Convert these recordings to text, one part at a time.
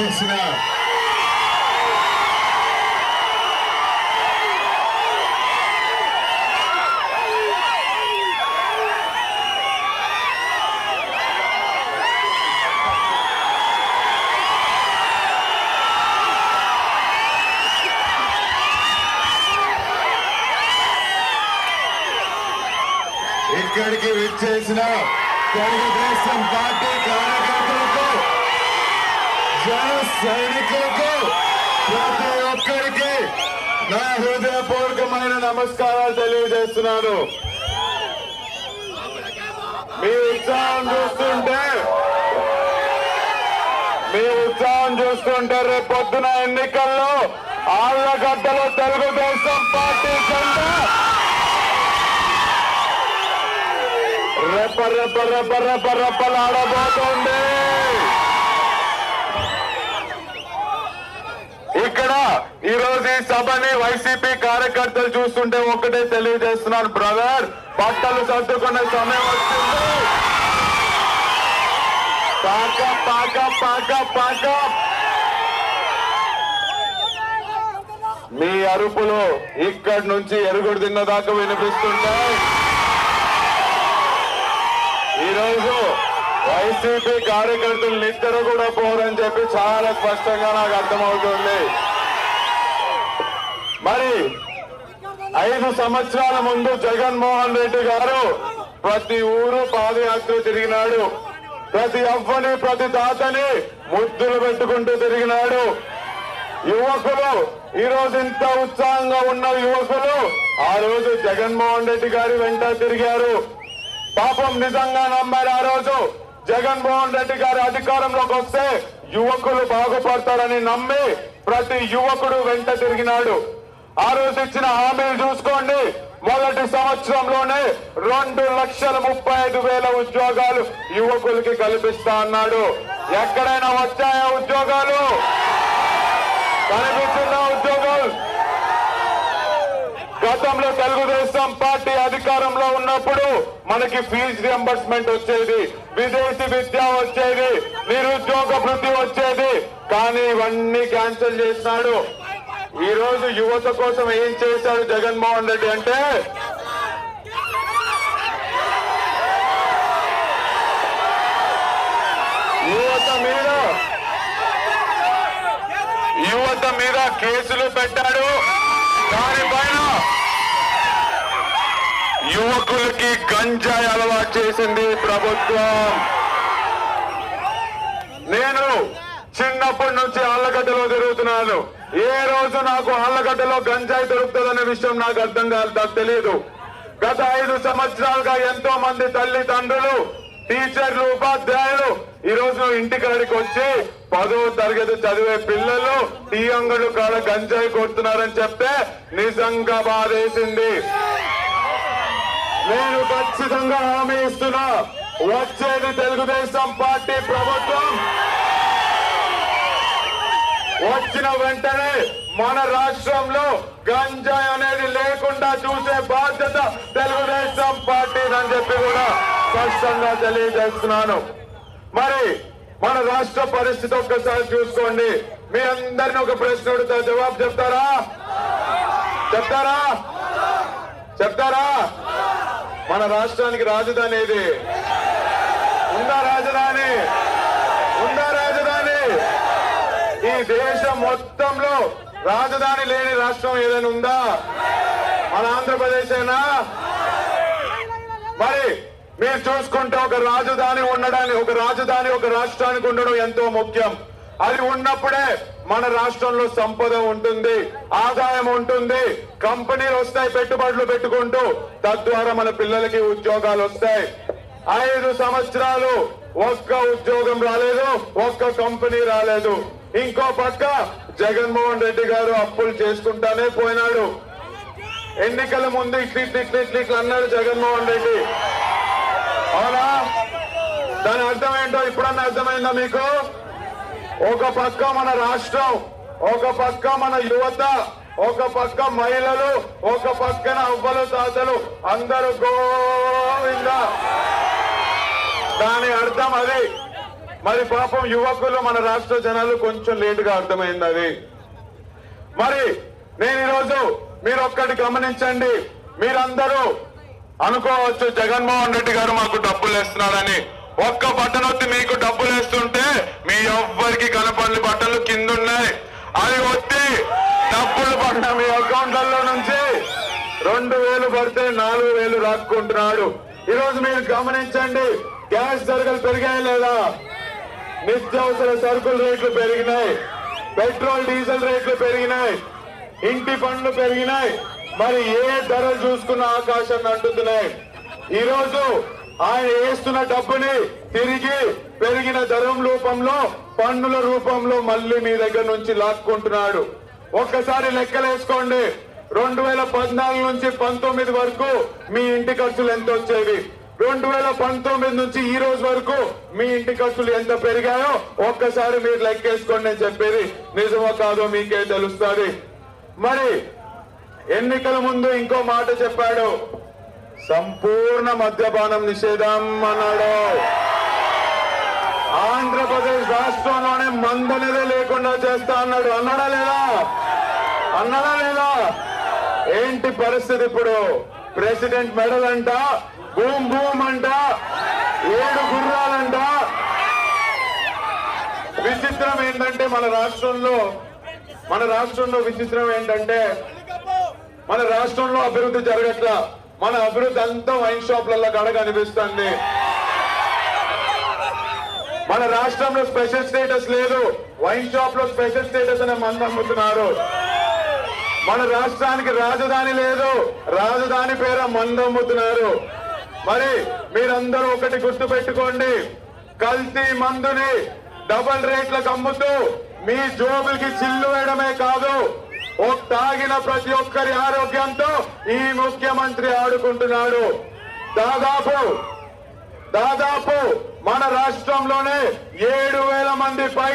It's going to get intense now. Gotta get some party, జన సైనికులకు ప్రతి ఒక్కరికి నా హృదయపూర్వకమైన నమస్కారాలు తెలియజేస్తున్నాను. మీ ఉత్సాహం చూస్తుంటే మీ ఉత్సాహం చూస్తుంటే రేపు పొద్దున ఎన్నికల్లో ఆళ్ళగడ్డలో తెలుగుదేశం పార్టీ జెండా రెప్ప రెప్ప రెప్ప రెప్ప రెప్పలాడబోతోంది ఇక్కడ ఈ రోజు ఈ సభని వైసీపీ కార్యకర్తలు చూస్తుంటే ఒక్కటే తెలియజేస్తున్నాను బ్రదర్. బట్టలు సర్దుకునే సమయం వచ్చింది. పాక పాక పాక పాక మీ అరుపులు ఇక్కడి నుంచి ఎరుగుడు తిన్న దాకా వినిపిస్తుంటాయి. ఈ రోజు వైసీపీ కార్యకర్తలు నిద్ర కూడా పోరని చెప్పి చాలా స్పష్టంగా నాకు అర్థమవుతుంది. మరి ఐదు సంవత్సరాల ముందు జగన్మోహన్ రెడ్డి గారు ప్రతి ఊరు పాదయాత్ర తిరిగినాడు. ప్రతి అవ్వని ప్రతి తాతని ముద్దులు పెట్టుకుంటూ తిరిగినాడు. యువకులు ఈ రోజు ఇంత ఉత్సాహంగా ఉన్న యువకులు ఆ రోజు జగన్మోహన్ రెడ్డి గారి వెంట తిరిగారు. పాపం నిజంగా నమ్మారు ఆ రోజు. జగన్మోహన్ రెడ్డి గారి అధికారంలోకి వస్తే యువకులు బాగుపడతారని నమ్మి ప్రతి యువకుడు వెంట తిరిగినాడు. ఆ రోజు ఇచ్చిన హామీలు చూసుకోండి. మొదటి సంవత్సరంలోనే రెండు లక్షల ముప్పై ఐదు వేల ఉద్యోగాలు యువకులకి కల్పిస్తా అన్నాడు. ఎక్కడైనా వచ్చాయా ఉద్యోగాలు? కనిపిస్తుందా ఉద్యోగాలు గతంలో తెలుగుదేశం పార్టీ అధికారంలో ఉన్నప్పుడు మనకి ఫీజు రియంబర్స్మెంట్ వచ్చేది విదేశీ విద్య వచ్చేది నిరుద్యోగ వృద్ధి వచ్చేది. కానీ ఇవన్నీ క్యాన్సిల్ చేసినాడు. ఈ రోజు యువత కోసం ఏం చేశాడు జగన్మోహన్ రెడ్డి అంటే? యువత మీద యువత మీద కేసులు పెట్టాడు. దానిపైన యువకులకి గంజాయి అలవాటు చేసింది ప్రభుత్వం. నేను చిన్నప్పటి నుంచి ఆళ్ళగడ్డలో తిరుగుతున్నాను. ఏ రోజు నాకు ఆళ్ళగడ్డలో గంజాయి దొరుకుతుందనే విషయం నాకు అర్థం కాదు తెలియదు గత ఐదు సంవత్సరాలుగా ఎంతో మంది తల్లిదండ్రులు టీచర్లు ఉపాధ్యాయులు ఈ రోజు ఇంటికాడికి వచ్చి పదో తరగతి చదివే పిల్లలు టీ అంగళ్ళు కాడ గంజాయి కొడుతున్నారని చెప్తే నిజంగా బాధేసింది. నేను ఖచ్చితంగా హామీ ఇస్తున్నా. వచ్చేది తెలుగుదేశం పార్టీ ప్రభుత్వం. వచ్చిన వెంటనే మన రాష్ట్రంలో గంజాయి అనేది లేకుండా చూసే బాధ్యత తెలుగుదేశం పార్టీ అని చెప్పి కూడా స్పష్టంగా తెలియజేస్తున్నాను. మరి మన రాష్ట్ర పరిస్థితి ఒక్కసారి చూసుకోండి. మీ అందరిని ఒక ప్రశ్న అడుగుతా జవాబు చెప్తారా? చెప్తారా? చెప్తారా? మన రాష్ట్రానికి రాజధాని ఏది? ఉందా రాజధాని. ఉందా రాజధాని. ఈ దేశం మొత్తంలో రాజధాని లేని రాష్ట్రం ఏదైనా ఉందా? మన ఆంధ్రప్రదేశ్ అయినా మరి మీరు చూసుకుంటే ఒక రాజధాని ఉండడానికి ఒక రాజధాని ఒక రాష్ట్రానికి ఉండడం ఎంతో ముఖ్యం. అది ఉన్నప్పుడే మన రాష్ట్రంలో సంపద ఉంటుంది ఆదాయం ఉంటుంది కంపెనీలు వస్తాయి పెట్టుబడులు పెట్టుకుంటూ తద్వారా మన పిల్లలకి ఉద్యోగాలు వస్తాయి. ఐదు సంవత్సరాలు ఒక్క ఉద్యోగం రాలేదు ఒక్క కంపెనీ రాలేదు. ఇంకో పక్క జగన్మోహన్ రెడ్డి గారు అప్పులు చేసుకుంటానే పోయినాడు. ఎన్నికల ముందు ఇట్లి ఇట్లి ఇట్లి అన్నాడు జగన్మోహన్ రెడ్డి. అవునా? దాని అర్థం ఏంటో ఇప్పుడన్నా అర్థమైందా మీకు? ఒక పక్క మన రాష్ట్రం ఒక పక్క మన యువత ఒక పక్క మహిళలు ఒక పక్కన అవ్వలు తాతలు అందరూ గోవింద. దాని అర్థం అది. మరి పాపం యువకులు మన రాష్ట్ర జనాలు కొంచెం లేటుగా అర్థమైంది అది. మరి నేను ఈరోజు మీరు ఒక్కటి గమనించండి. మీరందరూ అనుకోవచ్చు జగన్మోహన్ రెడ్డి గారు మాకు డబ్బులు వేస్తున్నాడని ఒక్క బట్టనొత్తి మీకు డబ్బులు వేస్తుంటే మీ ఎవ్వరికి కనపడని బట్టలు కింద ఉన్నాయి అది వచ్చి డబ్బులు పడ్డ మీ అకౌంట్లలో నుంచి రెండు వేలు పడితే నాలుగు వేలు రాక్కుంటున్నాడు ఈరోజు మీరు గమనించండి గ్యాస్ ధరలు పెరిగాయి లేదా? నిత్యావసర సరుకుల రేట్లు పెరిగినాయి. పెట్రోల్ డీజిల్ రేట్లు పెరిగినాయి. ఇంటి పన్ను పెరిగినాయి. మరి ఏ ధరలు చూసుకున్న ఆకాశాన్ని అంటుతున్నాయి? ఈరోజు ఆయన వేస్తున్న డబ్బుని తిరిగి పెరిగిన ధరం రూపంలో పన్నుల రూపంలో మళ్ళీ మీ దగ్గర నుంచి లాక్కుంటున్నాడు. ఒక్కసారి లెక్కలేసుకోండి. రెండు వేల పద్నాలుగు నుంచి పంతొమ్మిది వరకు మీ ఇంటి ఖర్చులు ఎంత వచ్చేవి? రెండు వేల పంతొమ్మిది నుంచి ఈ రోజు వరకు మీ ఇంటి ఖర్చులు ఎంత పెరిగాయో ఒక్కసారి మీరు లెక్కేసుకోండి అని చెప్పేది నిజమో కాదో మీకే తెలుస్తుంది. మరి ఎన్నికల ముందు ఇంకో మాట చెప్పాడు. సంపూర్ణ మద్యపానం నిషేధం అన్నాడు. ఆంధ్రప్రదేశ్ రాష్ట్రంలోనే మందనేదే లేకుండా చేస్తా అన్నాడు. అన్నాడా లేదా? అన్నాడా లేదా? ఏంటి పరిస్థితి ఇప్పుడు? ప్రెసిడెంట్ మెడల్ అంట భూమ్ భూమ్ అంట ఏడు గుర్రాలంట. విచిత్రం ఏంటంటే మన రాష్ట్రంలో మన రాష్ట్రంలో విచిత్రం ఏంటంటే మన రాష్ట్రంలో అభివృద్ధి జరగట్లా. మన అభివృద్ధి అంతా వైన్ షాప్లలో కడ కనిపిస్తుంది. మన రాష్ట్రంలో స్పెషల్ స్టేటస్ లేదు. వైన్ షాప్లో స్పెషల్ స్టేటస్ అనే మంది అమ్ముతున్నారు. మన రాష్ట్రానికి రాజధాని లేదు. రాజధాని పేర మందు అమ్ముతున్నారు. మరి మీరందరూ ఒకటి గుర్తు పెట్టుకోండి. కల్తీ మందుని డబల్ రేట్లకు అమ్ముతూ మీ జోబులకి చిల్లు వేయడమే కాదు. తాగిన ప్రతి ఒక్కరి ఆరోగ్యంతో ఈ ముఖ్యమంత్రి ఆడుకుంటున్నాడు. దాదాపు దాదాపు మన రాష్ట్రంలోనే ఏడు వేల మంది పై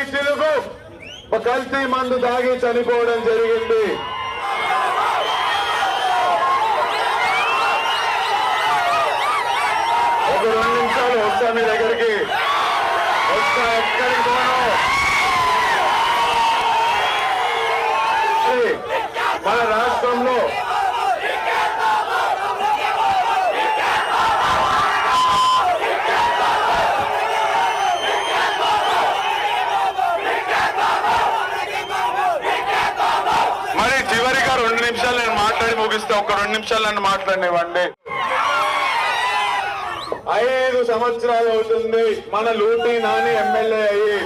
కల్తీ మందు తాగి చనిపోవడం జరిగింది ఒక రెండు నిమిషాలు వస్తా మీ దగ్గరికి వస్తా ఎక్కడికి పోను అది మన రాష్ట్రంలో మరి చివరిగా రెండు నిమిషాలు నేను మాట్లాడి ముగిస్తే. ఒక రెండు నిమిషాలు నన్ను మాట్లాడినివ్వండి. ఐదు సంవత్సరాలు అవుతుంది. మన లూటీ నాని ఎమ్మెల్యే అయ్యి.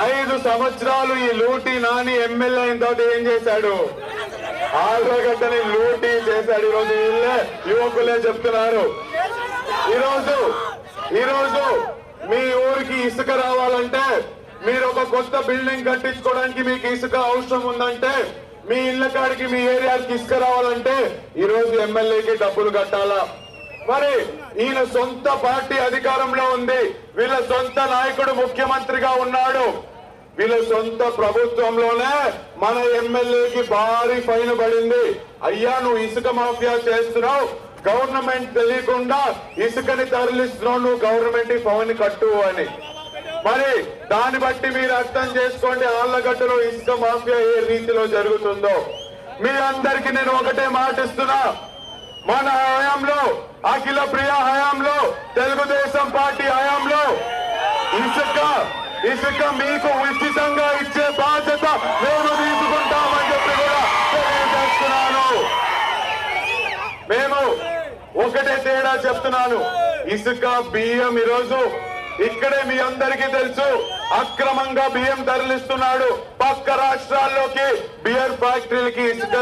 ఐదు సంవత్సరాలు ఈ లూటీ నాని ఎమ్మెల్యే అయిన తర్వాత ఏం చేశాడు? ఆల్రగడ్డని లూటీ చేశాడు. ఈరోజు వీళ్ళే యువకులే చెప్తున్నారు. ఈరోజు ఈరోజు మీ ఊరికి ఇసుక రావాలంటే మీరు ఒక కొత్త బిల్డింగ్ కట్టించుకోవడానికి మీకు ఇసుక అవసరం ఉందంటే మీ ఇళ్ళ కాడికి మీ ఏరియాకి ఇసుక రావాలంటే ఈ రోజు ఎమ్మెల్యేకి డబ్బులు కట్టాలా? మరి ఈయన సొంత పార్టీ అధికారంలో ఉంది. వీళ్ళ సొంత నాయకుడు ముఖ్యమంత్రిగా ఉన్నాడు. వీళ్ళ సొంత ప్రభుత్వంలోనే మన ఎమ్మెల్యేకి భారీ ఫైన్ పడింది. అయ్యా నువ్వు ఇసుక మాఫియా చేస్తున్నావు. గవర్నమెంట్ తెలియకుండా ఇసుకని తరలిస్తున్నావు. నువ్వు గవర్నమెంట్ ఫైన్ కట్టు అని. మరి దాన్ని బట్టి మీరు అర్థం చేసుకోండి ఆళ్ళగడ్డలో ఇసుక మాఫియా ఏ రీతిలో జరుగుతుందో. మీ అందరికీ నేను ఒకటే మాటిస్తున్నా మన హయాంలో అఖిల ప్రియ హయాంలో తెలుగుదేశం పార్టీ హయాంలో ఇసుక ఇసుక మీకు ఉచితంగా ఇచ్చే బాధ్యత మేము తీసుకుంటామని చెప్పి కూడా తెలియజేస్తున్నాను. మేము ఒకటే తేడా చెప్తున్నాను. ఇసుక బియ్యం ఈరోజు ఇక్కడే మీ అందరికీ తెలుసు అక్రమంగా బియ్యం తరలిస్తున్నాడు. పక్క రాష్ట్రాల్లోకి బియర్ ఫ్యాక్టరీలకి ఇసుక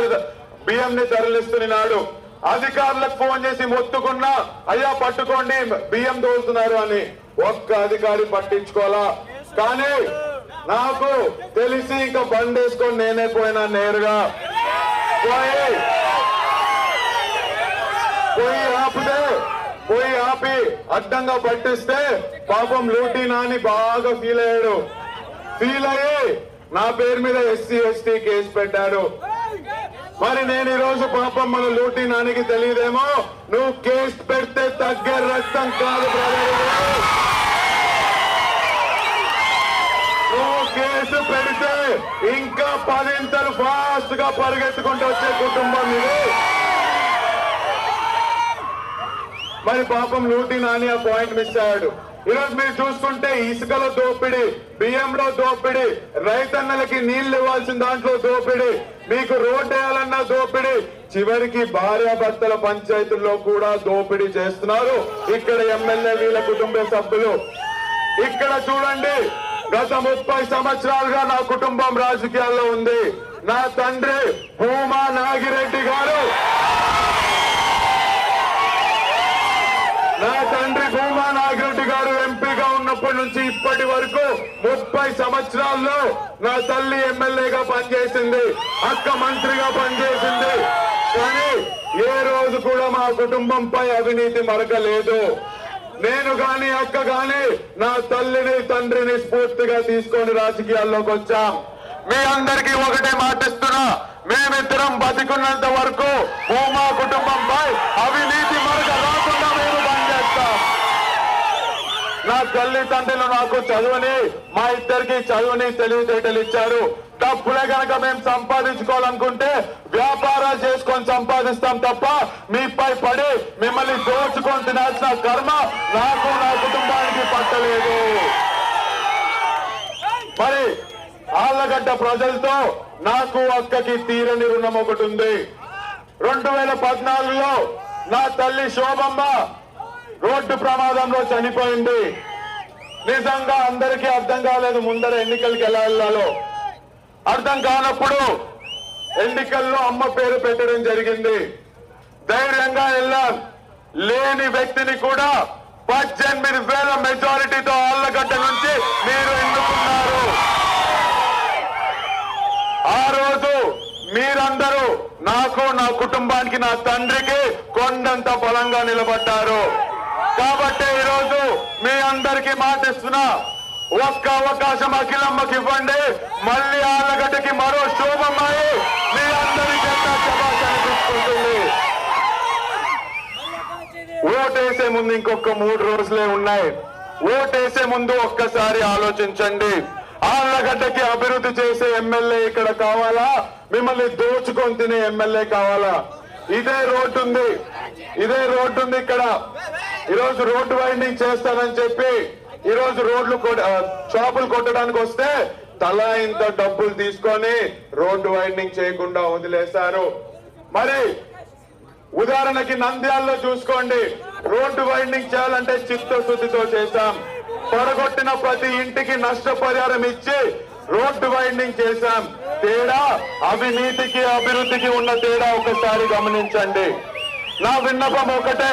బియ్యం ని తరలిస్తున్నాడు. అధికారులకు ఫోన్ చేసి మొత్తుకున్నా అయ్యా పట్టుకోండి బియ్యం దోలుతున్నారు అని. ఒక్క అధికారి పట్టించుకోవాలా? కానీ నాకు తెలిసి ఇంకా బండేసుకొని నేనే పోయినా నేరుగా. పోయి. పోయి అడ్డంగా పట్టిస్తే పాపం లూటీ నాని బాగా ఫీల్ అయ్యాడు. ఫీల్ అయ్యి నా పేరు మీద ఎస్సీ ఎస్టీ కేసు పెట్టాడు. మరి నేను ఈ రోజు పాపం మన లూటీ నానికి తెలియదేమో? నువ్వు కేసు పెడితే తగ్గే రక్తం కాదు నువ్వు కేసు పెడితే ఇంకా పదింతలు ఫాస్ట్గా పరిగెత్తుకుంటూ వచ్చే కుటుంబం ఇది. మరి పాపం లూటీ నాని ఆ పాయింట్ మిస్ అయ్యాడు. ఈరోజు మీరు చూసుకుంటే ఇసుకలో దోపిడి బియ్యంలో దోపిడి రైతన్నలకి నీళ్ళు ఇవ్వాల్సిన దాంట్లో దోపిడి మీకు రోడ్డు వేయాలన్నా దోపిడి చివరికి భార్యాభర్తల పంచాయతీల్లో కూడా దోపిడీ చేస్తున్నారు. ఇక్కడ ఎమ్మెల్యే వీళ్ళ కుటుంబ సభ్యులు. ఇక్కడ చూడండి గత ముప్పై సంవత్సరాలుగా నా కుటుంబం రాజకీయాల్లో ఉంది. నా తండ్రి భూమా నాగిరెడ్డి గారు. నా తండ్రి భూమా నాగిరెడ్డి గారు ఎంపీగా ఉన్నప్పటి నుంచి ఇప్పటి వరకు ముప్పై సంవత్సరాల్లో నా తల్లి ఎమ్మెల్యేగా పనిచేసింది అక్క మంత్రిగా పనిచేసింది. కానీ ఏ రోజు కూడా మా కుటుంబంపై అవినీతి మరకలేదు. నేను గాని అక్క గాని నా తల్లిని తండ్రిని స్ఫూర్తిగా తీసుకొని రాజకీయాల్లోకి వచ్చాం. మీ అందరికీ ఒకటే మాటిస్తున్నా మేమిద్దరం బతికున్నంత వరకు భూమా కుటుంబంపై అవినీతి మరక పనిచేస్తాం నా తల్లిదండ్రులు నాకు చదువుని మా ఇద్దరికి చదువుని తెలివితేటలు ఇచ్చారు. డబ్బులే కనుక మేము సంపాదించుకోవాలనుకుంటే వ్యాపారాలు చేసుకొని సంపాదిస్తాం తప్ప మీపై పడి మిమ్మల్ని దోచుకొని తినాల్సిన కర్మ నాకు నా కుటుంబానికి పట్టలేదు. మరి ఆళ్ళగడ్డ ప్రజలతో నాకు అక్కకి తీరని రుణం ఒకటి ఉంది. రెండు వేల పద్నాలుగులో నా తల్లి శోభమ్మ రోడ్డు ప్రమాదంలో చనిపోయింది. నిజంగా అందరికీ అర్థం కాలేదు ముందర ఎన్నికలకి ఎలా వెళ్ళాలో. అర్థం కానప్పుడు ఎన్నికల్లో అమ్మ పేరు పెట్టడం జరిగింది. ధైర్యంగా వెళ్ళాం. లేని వ్యక్తిని కూడా పద్దెనిమిది వేల మెజారిటీతో ఆళ్ళగడ్డ నుంచి మీరు ఎన్నుకున్నారు. ఆ రోజు మీరందరూ నాకు నా కుటుంబానికి నా తండ్రికి కొండంత బలంగా నిలబడ్డారు. కాబట్టి ఈరోజు మీ అందరికీ మాటిస్తున్నా ఒక్క అవకాశం అఖిలమ్మకి ఇవ్వండి. మళ్ళీ ఆళ్ళగడ్డకి మరో శోభమ్మాయి మీ అందరికీ శబాష్ అనిపిస్తుంది ఓటేసే ముందు ఇంకొక మూడు రోజులే ఉన్నాయి. ఓటేసే ముందు ఒక్కసారి ఆలోచించండి. ఆళ్ళగడ్డకి అభివృద్ధి చేసే ఎమ్మెల్యే ఇక్కడ కావాలా? మిమ్మల్ని దోచుకొని తినే ఎమ్మెల్యే కావాలా? ఇదే రోడ్డు ఉంది ఇదే రోడ్డు ఉంది ఇక్కడ. ఈరోజు రోడ్డు వైండింగ్ చేస్తానని చెప్పి ఈరోజు రోడ్లు షాపులు కొట్టడానికి వస్తే తలా ఇంత డబ్బులు తీసుకొని రోడ్డు వైండింగ్ చేయకుండా వదిలేశారు. మరి ఉదాహరణకి నంద్యాలలో చూసుకోండి. రోడ్డు వైండింగ్ చేయాలంటే చిత్తశుద్ధితో చేశాం. పొడగొట్టిన ప్రతి ఇంటికి నష్టపరిహారం ఇచ్చి రోడ్డు వైండింగ్ చేశాం. తేడా అవినీతికి అభివృద్ధికి ఉన్న తేడా ఒకసారి గమనించండి. నా విన్నపం ఒకటే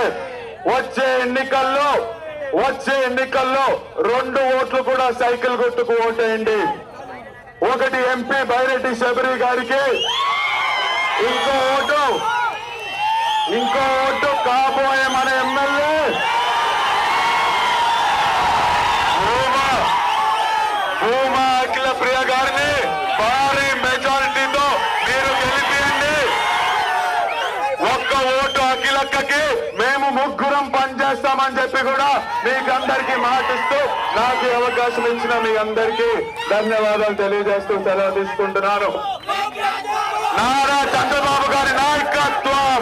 వచ్చే ఎన్నికల్లో వచ్చే ఎన్నికల్లో రెండు ఓట్లు కూడా సైకిల్ గుర్తుకు ఓటేయండి. ఒకటి ఎంపీ బైరెడ్డి శబరి గారికి ఇంకో ఓటు. ఇంకో ఓటు కాబోయే మన ఎమ్మెల్యే. భూమా భూమా అఖిల ప్రియ గారిని భారీ మెజారిటీతో మీరు గెలిపిండి ఒక్క ఓటు అఖిలక్కకి మేము ముగ్గురం పనిచేస్తామని చెప్పి కూడా మీకందరికీ మాటిస్తూ నాకు అవకాశం ఇచ్చిన మీ అందరికీ ధన్యవాదాలు తెలియజేస్తూ సెలవు తీసుకుంటున్నాను. నారా చంద్రబాబు గారి నాయకత్వం.